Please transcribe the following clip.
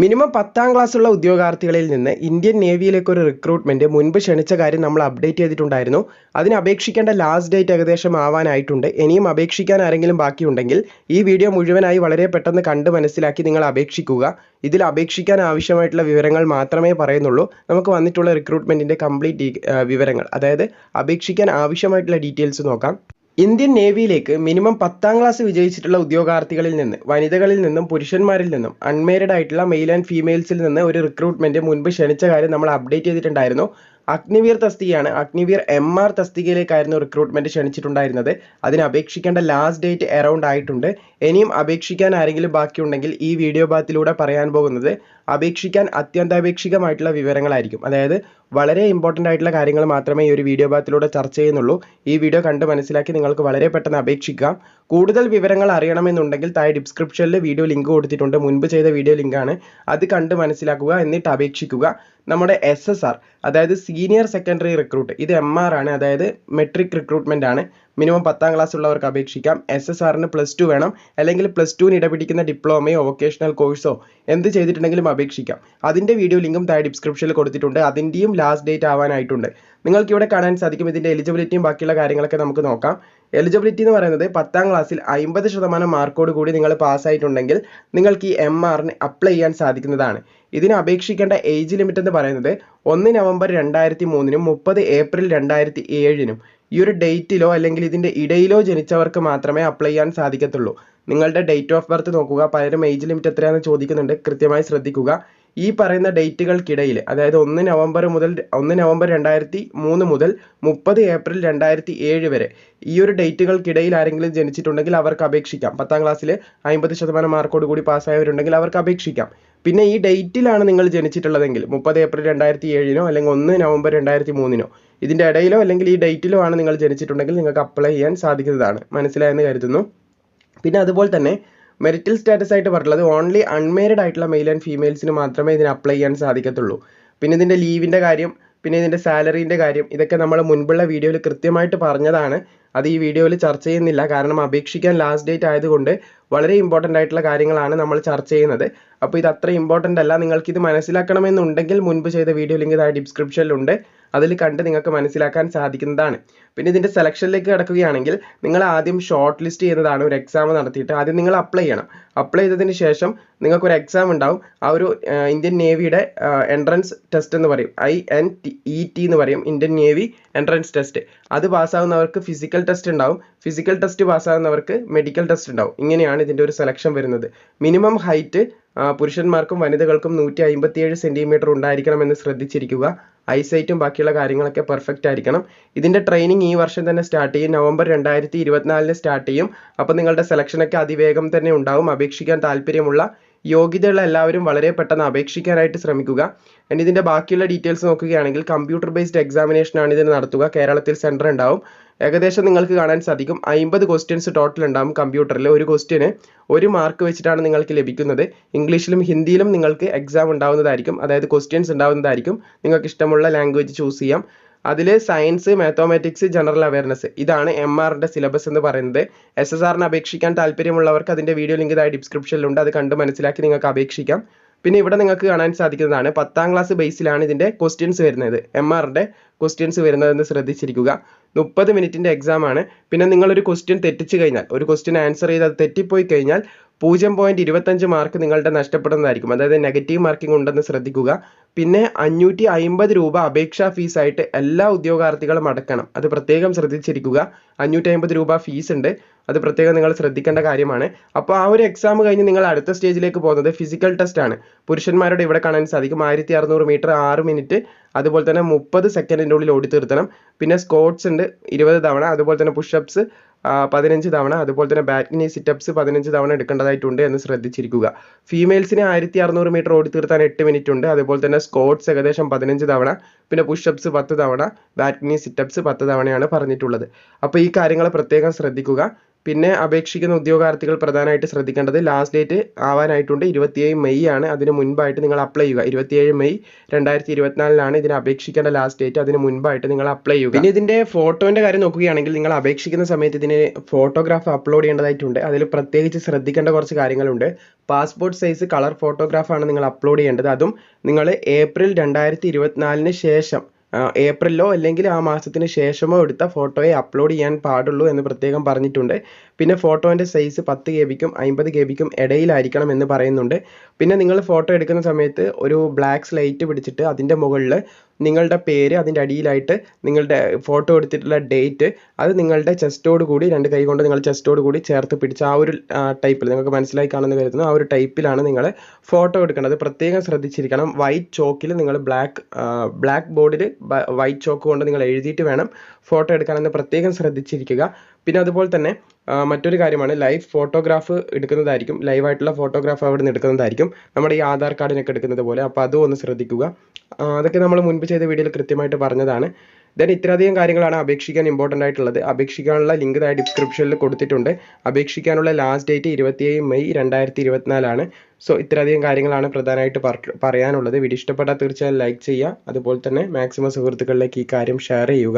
Minimum പത്താം ക്ലാസ്സുള്ള ഉദ്യോഗാർത്ഥികളിൽ നിന്ന് Indian നേവിയിലേക്ക് ഒരു റിക്രൂട്ട്മെന്റ് മുൻപ് ക്ഷണിച്ച കാര്യം നമ്മൾ അപ്ഡേറ്റ് ചെയ്തിട്ടുണ്ടായിരുന്നു. അതിന് അപേക്ഷിക്കേണ്ട ലാസ്റ്റ് ഡേറ്റ് ഏകദേശം ആവാനായിട്ടുണ്ട്. ഇനിയും അപേക്ഷിക്കാൻ ആരെങ്കിലും ബാക്കിയുണ്ടെങ്കിൽ ഈ വീഡിയോ മുഴുവനായി വളരെ പെട്ടെന്ന് കണ്ട് മനസ്സിലാക്കി നിങ്ങൾ അപേക്ഷിക്കുക. ഇതിൽ അപേക്ഷിക്കാൻ ആവശ്യമായിട്ടുള്ള വിവരങ്ങൾ മാത്രമേ പറയുന്നുള്ളൂ. നമുക്ക് വന്നിട്ടുള്ള റിക്രൂട്ട്മെന്റിന്റെ കംപ്ലീറ്റ് വിവരങ്ങൾ. അതായത് അപേക്ഷിക്കാൻ ആവശ്യമായിട്ടുള്ള ഡീറ്റെയിൽസ് നോക്കാം. ഇന്ത്യൻ നേവിയിലേക്ക് മിനിമം പത്താം ക്ലാസ് വിജയിച്ചിട്ടുള്ള ഉദ്യോഗാർത്ഥികളിൽ നിന്ന് വനിതകളിൽ നിന്നും പുരുഷന്മാരിൽ നിന്നും അൺമേരിഡ് ആയിട്ടുള്ള മെയിൽ ആൻഡ് ഫീമെയിൽസിൽ നിന്ന് ഒരു റിക്രൂട്ട്മെന്റ് മുൻപ് ക്ഷണിച്ച കാര്യം നമ്മൾ അപ്ഡേറ്റ് ചെയ്തിട്ടുണ്ടായിരുന്നു. അഗ്നിവീർ തസ്തികയാണ്. അഗ്നിവീർ എം ആർ തസ്തികയിലേക്കായിരുന്നു റിക്രൂട്ട്മെന്റ് ക്ഷണിച്ചിട്ടുണ്ടായിരുന്നത്. അതിന് അപേക്ഷിക്കേണ്ട ലാസ്റ്റ് ഡേറ്റ് അറൗണ്ട് ആയിട്ടുണ്ട്. ഇനിയും അപേക്ഷിക്കാൻ ആരെങ്കിലും ബാക്കിയുണ്ടെങ്കിൽ ഈ വീഡിയോ ഭാഗത്തിലൂടെ പറയാൻ പോകുന്നത് അപേക്ഷിക്കാൻ അത്യന്താപേക്ഷികമായിട്ടുള്ള വിവരങ്ങളായിരിക്കും. അതായത് വളരെ ഇമ്പോർട്ടന്റ് ആയിട്ടുള്ള കാര്യങ്ങൾ മാത്രമേ ഈ ഒരു വീഡിയോ ഭാഗത്തിലൂടെ ചർച്ച ചെയ്യുന്നുള്ളൂ. ഈ വീഡിയോ കണ്ട് മനസ്സിലാക്കി നിങ്ങൾക്ക് വളരെ പെട്ടെന്ന് അപേക്ഷിക്കാം. കൂടുതൽ വിവരങ്ങൾ അറിയണമെന്നുണ്ടെങ്കിൽ താഴെ ഡിസ്ക്രിപ്ഷനിൽ വീഡിയോ ലിങ്ക് കൊടുത്തിട്ടുണ്ട്. മുൻപ് ചെയ്ത വീഡിയോ ലിങ്കാണ് അത് കണ്ട് മനസ്സിലാക്കുക എന്നിട്ട് അപേക്ഷിക്കുക. നമ്മുടെ എസ് അതായത് സീനിയർ സെക്കൻഡറി റിക്രൂട്ട് ഇത് എം ആണ്. അതായത് മെട്രിക് റിക്രൂട്ട്മെന്റ് ആണ്. മിനിമം പത്താം ക്ലാസ് ഉള്ളവർക്ക് അപേക്ഷിക്കാം. എസ് എസ് ആറിന് പ്ലസ് ടു വേണം. അല്ലെങ്കിൽ പ്ലസ് ടുവിന് ഇടപിടിക്കുന്ന ഡിപ്ലോമയോ വൊക്കേഷണൽ കോഴ്സോ എന്ത് ചെയ്തിട്ടുണ്ടെങ്കിലും അപേക്ഷിക്കാം. അതിന്റെ വീഡിയോ ലിങ്കും താഴെ ഡിസ്ക്രിപ്ഷനിൽ കൊടുത്തിട്ടുണ്ട്. അതിന്റെയും ലാസ്റ്റ് ഡേറ്റ് ആവാനായിട്ടുണ്ട്. നിങ്ങൾക്ക് ഇവിടെ കാണാൻ സാധിക്കും. ഇതിന്റെ എലിജിബിലിറ്റിയും ബാക്കിയുള്ള കാര്യങ്ങളൊക്കെ നമുക്ക് നോക്കാം. എലിജിബിലിറ്റി എന്ന് പറയുന്നത് പത്താം ക്ലാസ്സിൽ അമ്പത് ശതമാനം മാർക്കോട് കൂടി നിങ്ങൾ പാസ്സായിട്ടുണ്ടെങ്കിൽ നിങ്ങൾക്ക് ഈ എം ആറിന് അപ്ലൈ ചെയ്യാൻ സാധിക്കുന്നതാണ്. ഇതിന് അപേക്ഷിക്കേണ്ട ഏജ് ലിമിറ്റ് എന്ന് പറയുന്നത് ഒന്ന് നവംബർ രണ്ടായിരത്തി മൂന്നിനും മുപ്പത് ഏപ്രിൽ രണ്ടായിരത്തി ഏഴിനും ഈ ഒരു ഡേറ്റിലോ അല്ലെങ്കിൽ ഇതിന്റെ ഇടയിലോ ജനിച്ചവർക്ക് മാത്രമേ അപ്ലൈ ചെയ്യാൻ സാധിക്കത്തുള്ളൂ. നിങ്ങളുടെ ഡേറ്റ് ഓഫ് ബർത്ത് നോക്കുക പലരും ഏജ് ലിമിറ്റ് എത്രയാണെന്ന് ചോദിക്കുന്നുണ്ട്. കൃത്യമായി ശ്രദ്ധിക്കുക. ഈ പറയുന്ന ഡേറ്റുകൾക്കിടയിൽ അതായത് ഒന്ന് നവംബർ മുതൽ ഒന്ന് നവംബർ രണ്ടായിരത്തി മൂന്ന് മുതൽ മുപ്പത് ഏപ്രിൽ രണ്ടായിരത്തി ഏഴ് വരെ ഈ ഒരു ഡേറ്റുകൾക്കിടയിൽ ആരെങ്കിലും ജനിച്ചിട്ടുണ്ടെങ്കിൽ അവർക്ക് അപേക്ഷിക്കാം. പത്താം ക്ലാസ്സിൽ അമ്പത് ശതമാനം മാർക്കോട് കൂടി പാസ്സായവരുണ്ടെങ്കിൽ അവർക്ക് അപേക്ഷിക്കാം. പിന്നെ ഈ ഡേറ്റിലാണ് നിങ്ങൾ ജനിച്ചിട്ടുള്ളതെങ്കിൽ മുപ്പത് ഏപ്രിൽ രണ്ടായിരത്തി ഏഴിനോ അല്ലെങ്കിൽ ഒന്ന് നവംബർ രണ്ടായിരത്തി മൂന്നിനോ ഇതിന്റെ ഇടയിലോ അല്ലെങ്കിൽ ഈ ഡേറ്റിലോ ആണ് നിങ്ങൾ ജനിച്ചിട്ടുണ്ടെങ്കിൽ നിങ്ങൾക്ക് അപ്ലൈ ചെയ്യാൻ സാധിക്കുന്നതാണ്. മനസ്സിലായെന്ന് കരുതുന്നു. പിന്നെ അതുപോലെ തന്നെ മെറിറ്റൽ സ്റ്റാറ്റസ് ആയിട്ട് പറഞ്ഞിട്ടുള്ളത് ഓൺലി അൺമേരിഡ് ആയിട്ടുള്ള മെയിൽ ആൻഡ് ഫീമെയിൽസിന് മാത്രമേ ഇതിന് അപ്ലൈ ചെയ്യാൻ സാധിക്കത്തുള്ളൂ. പിന്നെ ഇതിന്റെ ലീവിന്റെ കാര്യം പിന്നെ ഇതിന്റെ സാലറീന്റെ കാര്യം ഇതൊക്കെ നമ്മൾ മുൻപുള്ള വീഡിയോയിൽ കൃത്യമായിട്ട് പറഞ്ഞതാണ്. അത് ഈ വീഡിയോയിൽ ചർച്ച ചെയ്യുന്നില്ല. കാരണം അപേക്ഷിക്കാൻ ലാസ്റ്റ് ഡേറ്റ് ആയതുകൊണ്ട് വളരെ ഇമ്പോർട്ടന്റ് ആയിട്ടുള്ള കാര്യങ്ങളാണ് നമ്മൾ ചർച്ച ചെയ്യുന്നത്. അപ്പോൾ ഇത് അത്ര ഇമ്പോർട്ടന്റ് അല്ല. നിങ്ങൾക്ക് ഇത് മനസ്സിലാക്കണമെന്നുണ്ടെങ്കിൽ മുൻപ് ചെയ്ത വീഡിയോ ലിങ്ക് താഴെ ഡിസ്ക്രിപ്ഷനിലുണ്ട് അതിൽ കണ്ട് നിങ്ങൾക്ക് മനസ്സിലാക്കാൻ സാധിക്കുന്നതാണ്. പിന്നെ ഇതിന്റെ സെലക്ഷനിലേക്ക് കിടക്കുകയാണെങ്കിൽ നിങ്ങൾ ആദ്യം ഷോർട്ട് ലിസ്റ്റ് ചെയ്യുന്നതാണ് ഒരു എക്സാം നടത്തിയിട്ട് ആദ്യം നിങ്ങൾ അപ്ലൈ ചെയ്യണം. അപ്ലൈ ചെയ്തതിന് ശേഷം നിങ്ങൾക്ക് ഒരു എക്സാം ഉണ്ടാവും. ആ ഒരു ഇന്ത്യൻ നേവിയുടെ എൻട്രൻസ് ടെസ്റ്റ് എന്ന് പറയും. ഐ എൻ ഇ ടി എന്ന് പറയും. ഇന്ത്യൻ നേവി എൻട്രൻസ് ടെസ്റ്റ് അത് പാസ്സാവുന്നവർക്ക് ഫിസിക്കൽ ടെസ്റ്റ് ഉണ്ടാവും. ഫിസിക്കൽ ടെസ്റ്റ് പാസ്സാവുന്നവർക്ക് മെഡിക്കൽ ടെസ്റ്റ് ഉണ്ടാവും. ഇങ്ങനെയാണ് ഇതിന്റെ ഒരു സെലക്ഷൻ വരുന്നത്. മിനിമം ഹൈറ്റ് പുരുഷന്മാർക്കും വനിതകൾക്കും നൂറ്റി അമ്പത്തിയേഴ് സെന്റിമീറ്റർ ഉണ്ടായിരിക്കണമെന്ന് ശ്രദ്ധിച്ചിരിക്കുക. ഐസൈറ്റും ബാക്കിയുള്ള കാര്യങ്ങളൊക്കെ പെർഫെക്റ്റ് ആയിരിക്കണം. ഇതിന്റെ ട്രെയിനിങ് ഈ വർഷം തന്നെ സ്റ്റാർട്ട് ചെയ്യും. നവംബർ രണ്ടായിരത്തി ഇരുപത്തിനാലിന് സ്റ്റാർട്ട് ചെയ്യും. അപ്പോൾ നിങ്ങളുടെ സെലക്ഷനൊക്കെ അതിവേഗം തന്നെ ഉണ്ടാവും. അപേക്ഷിക്കാൻ താല്പര്യമുള്ള യോഗ്യതയുള്ള എല്ലാവരും വളരെ പെട്ടെന്ന് അപേക്ഷിക്കാനായിട്ട് ശ്രമിക്കുക. ആൻഡ് ഇതിന്റെ ബാക്കിയുള്ള ഡീറ്റെയിൽസ് നോക്കുകയാണെങ്കിൽ കമ്പ്യൂട്ടർ ബേസ്ഡ് എക്സാമിനേഷൻ ആണ് ഇതിന് നടത്തുക. കേരളത്തിൽ സെന്റർ ഉണ്ടാവും. ഏകദേശം നിങ്ങൾക്ക് കാണാൻ സാധിക്കും. അമ്പത് ക്വസ്റ്റ്യൻസ് ടോട്ടൽ ഉണ്ടാവും കമ്പ്യൂട്ടറിൽ ഒരു ക്വസ്റ്റ്യന് ഒരു മാർക്ക് വെച്ചിട്ടാണ് നിങ്ങൾക്ക് ലഭിക്കുന്നത്. ഇംഗ്ലീഷിലും ഹിന്ദിയിലും നിങ്ങൾക്ക് എക്സാം ഉണ്ടാവുന്നതായിരിക്കും. അതായത് ക്വസ്റ്റ്യൻസ് ഉണ്ടാവുന്നതായിരിക്കും. നിങ്ങൾക്ക് ഇഷ്ടമുള്ള ലാംഗ്വേജ് ചൂസ് ചെയ്യാം. അതിൽ സയൻസ് മാത്തമാറ്റിക്സ് ജനറൽ അവയർനെസ് ഇതാണ് എം ആറിന്റെ സിലബസ് എന്ന് പറയുന്നത്. എസ് എസ് ആറിന് അപേക്ഷിക്കാൻ താല്പര്യമുള്ളവർക്ക് അതിന്റെ വീഡിയോ ലിങ്ക് ഇതായി ഡിസ്ക്രിപ്ഷനിലുണ്ട് അത് കണ്ട് മനസ്സിലാക്കി നിങ്ങൾക്ക് അപേക്ഷിക്കാം. പിന്നെ ഇവിടെ നിങ്ങൾക്ക് കാണാൻ സാധിക്കുന്നതാണ് പത്താം ക്ലാസ് ബേസിലാണ് ഇതിന്റെ ക്വസ്റ്റ്യൻസ് വരുന്നത്. എം ആറിന്റെ ക്വസ്റ്റ്യൻസ് വരുന്നതെന്ന് ശ്രദ്ധിച്ചിരിക്കുക. മുപ്പത് മിനിറ്റിന്റെ എക്സാം ആണ്. പിന്നെ നിങ്ങളൊരു ക്വസ്റ്റ്യൻ തെറ്റിച്ച് കഴിഞ്ഞാൽ ഒരു ക്വസ്റ്റ്യൻ ആൻസർ ചെയ്ത് അത് തെറ്റിപ്പോയി കഴിഞ്ഞാൽ പൂജ്യം പോയിന്റ് ഇരുപത്തഞ്ച് മാർക്ക് നിങ്ങളുടെ നഷ്ടപ്പെടുന്നതായിരിക്കും. അതായത് നെഗറ്റീവ് മാർക്കിംഗ് ഉണ്ടെന്ന് ശ്രദ്ധിക്കുക. പിന്നെ അഞ്ഞൂറ്റി അയിമ്പത് രൂപ അപേക്ഷാ ഫീസായിട്ട് എല്ലാ ഉദ്യോഗാർത്ഥികളും അടക്കണം. അത് പ്രത്യേകം ശ്രദ്ധിച്ചിരിക്കുക. അഞ്ഞൂറ്റി അയിമ്പത് രൂപ ഫീസ് ഉണ്ട്. അത് പ്രത്യേകം നിങ്ങൾ ശ്രദ്ധിക്കേണ്ട കാര്യമാണ്. അപ്പോൾ ആ ഒരു എക്സാം കഴിഞ്ഞ് നിങ്ങൾ അടുത്ത സ്റ്റേജിലേക്ക് പോകുന്നത് ഫിസിക്കൽ ടെസ്റ്റ് ആണ്. പുരുഷന്മാരുടെ ഇവിടെ കാണാൻ സാധിക്കും. ആയിരത്തി അറുന്നൂറ് മീറ്റർ ആറ് മിനിറ്റ് അതുപോലെ തന്നെ മുപ്പത് സെക്കൻഡിന്റെ ഉള്ളിൽ ഓടി തീർത്തണം പിന്നെ സ്കോട്ട്സ് ഉണ്ട് ഇരുപത് തവണ. അതുപോലെ തന്നെ പുഷപ്സ് പതിനഞ്ച് തവണ അതുപോലെ തന്നെ ബാറ്റ്നി സിറ്റപ്സ് പതിനഞ്ച് തവണ എടുക്കേണ്ടതായിട്ടുണ്ട് എന്ന് ശ്രദ്ധിച്ചിരിക്കുക. ഫീമെയിൽസിന് ആയിരത്തി അറുന്നൂറ് മീറ്റർ ഓടി തീർത്താൻ എട്ട് മിനിറ്റ് ഉണ്ട്. അതുപോലെ തന്നെ സ്കോട്ട്സ് ഏകദേശം പതിനഞ്ച് തവണ പിന്നെ പുഷപ്സ് പത്ത് തവണ ബാറ്റ്നി സിറ്റപ്സ് പത്ത് തവണയാണ് പറഞ്ഞിട്ടുള്ളത്. അപ്പോൾ ഈ കാര്യങ്ങൾ പ്രത്യേകം ശ്രദ്ധിക്കുക. പിന്നെ അപേക്ഷിക്കുന്ന ഉദ്യോഗാർത്ഥികൾ പ്രധാനമായിട്ട് ശ്രദ്ധിക്കേണ്ടത് ലാസ്റ്റ് ഡേറ്റ് ആവാനായിട്ടുണ്ട്. ഇരുപത്തിയേഴ് മെയ് ആണ്. അതിന് മുൻപായിട്ട് നിങ്ങൾ അപ്ലൈ ചെയ്യുക. ഇരുപത്തിയേഴ് മെയ് രണ്ടായിരത്തി ഇരുപത്തിനാലിനാണ് ഇതിന് അപേക്ഷിക്കേണ്ട ലാസ്റ്റ് ഡേറ്റ് അതിന് മുൻപായിട്ട് നിങ്ങൾ അപ്ലൈ ചെയ്യുക. പിന്നെ ഇതിന്റെ ഫോട്ടോന്റെ കാര്യം നോക്കുകയാണെങ്കിൽ നിങ്ങൾ അപേക്ഷിക്കുന്ന സമയത്ത് ഇതിന് ഫോട്ടോഗ്രാഫ് അപ്ലോഡ് ചെയ്യേണ്ടതായിട്ടുണ്ട്. അതിൽ പ്രത്യേകിച്ച് ശ്രദ്ധിക്കേണ്ട കുറച്ച് കാര്യങ്ങളുണ്ട്. പാസ്പോർട്ട് സൈസ് കളർ ഫോട്ടോഗ്രാഫാണ് നിങ്ങൾ അപ്ലോഡ് ചെയ്യേണ്ടത്. അതും നിങ്ങൾ ഏപ്രിൽ രണ്ടായിരത്തി ഇരുപത്തിനാലിന് ശേഷം ആ, ഏപ്രിലോ അല്ലെങ്കിൽ ആ മാസത്തിന് ശേഷമോ എടുത്ത ഫോട്ടോയെ അപ്ലോഡ് ചെയ്യാൻ പാടുള്ളൂ എന്ന് പ്രത്യേകം പറഞ്ഞിട്ടുണ്ട്. പിന്നെ ഫോട്ടോന്റെ സൈസ് പത്ത് കെ ബിക്കും അമ്പത് കെ ബിക്കും ഇടയിലായിരിക്കണം എന്ന് പറയുന്നുണ്ട്. പിന്നെ നിങ്ങൾ ഫോട്ടോ എടുക്കുന്ന സമയത്ത് ഒരു ബ്ലാക്ക് സ്ലൈറ്റ് പിടിച്ചിട്ട് അതിന്റെ മുകളിൽ നിങ്ങളുടെ പേര് അതിന്റെ അടിയിലായിട്ട് നിങ്ങളുടെ ഫോട്ടോ എടുത്തിട്ടുള്ള ഡേറ്റ് അത് നിങ്ങളുടെ ചെസ്റ്റോട് കൂടി രണ്ട് കൈ കൊണ്ട് നിങ്ങൾ ചെസ്റ്റോട് കൂടി ചേർത്ത് പിടിച്ച് ആ ഒരു ടൈപ്പിൽ നിങ്ങൾക്ക് മനസ്സിലായി കാണുമെന്ന് കരുതുന്നു. ആ ഒരു ടൈപ്പിലാണ് നിങ്ങൾ ഫോട്ടോ എടുക്കേണ്ടത്. പ്രത്യേകം ശ്രദ്ധിച്ചിരിക്കണം. വൈറ്റ് ചോക്കിൽ നിങ്ങൾ ബ്ലാക്ക് ബ്ലാക്ക് ബോർഡിൽ വൈറ്റ് ചോക്ക് കൊണ്ട് നിങ്ങൾ എഴുതിയിട്ട് വേണം ഫോട്ടോ എടുക്കാനെന്ന് പ്രത്യേകം ശ്രദ്ധിച്ചിരിക്കുക. പിന്നെ അതുപോലെ തന്നെ മറ്റൊരു കാര്യമാണ് ലൈവ് ഫോട്ടോഗ്രാഫ് എടുക്കുന്നതായിരിക്കും ലൈവായിട്ടുള്ള ഫോട്ടോഗ്രാഫ് അവിടെ നിന്ന് എടുക്കുന്നതായിരിക്കും നമ്മുടെ ഈ ആധാർ കാർഡിനൊക്കെ എടുക്കുന്നത് പോലെ. അപ്പോൾ അതും ഒന്ന് ശ്രദ്ധിക്കുക. അതൊക്കെ നമ്മൾ മുൻപ് ചെയ്ത വീഡിയോയിൽ കൃത്യമായിട്ട് പറഞ്ഞതാണ്. ദെൻ ഇത്രയധികം കാര്യങ്ങളാണ് അപേക്ഷിക്കാൻ ഇമ്പോർട്ടന്റ് ആയിട്ടുള്ളത്. അപേക്ഷിക്കാനുള്ള ലിങ്ക് താഴെ ഡിസ്ക്രിപ്ഷനിൽ കൊടുത്തിട്ടുണ്ട്. അപേക്ഷിക്കാനുള്ള ലാസ്റ്റ് ഡേറ്റ് ഇരുപത്തിയേഴ് മെയ് രണ്ടായിരത്തി ഇരുപത്തിനാലാണ് സോ ഇത്രയധികം കാര്യങ്ങളാണ് പ്രധാനമായിട്ട് പറ- പറയാനുള്ളത്. വീഡിയോ ഇഷ്ടപ്പെട്ടാൽ തീർച്ചയായും ലൈക്ക് ചെയ്യുക. അതുപോലെ തന്നെ മാക്സിമം സുഹൃത്തുക്കളിലേക്ക് ഈ കാര്യം ഷെയർ ചെയ്യുക.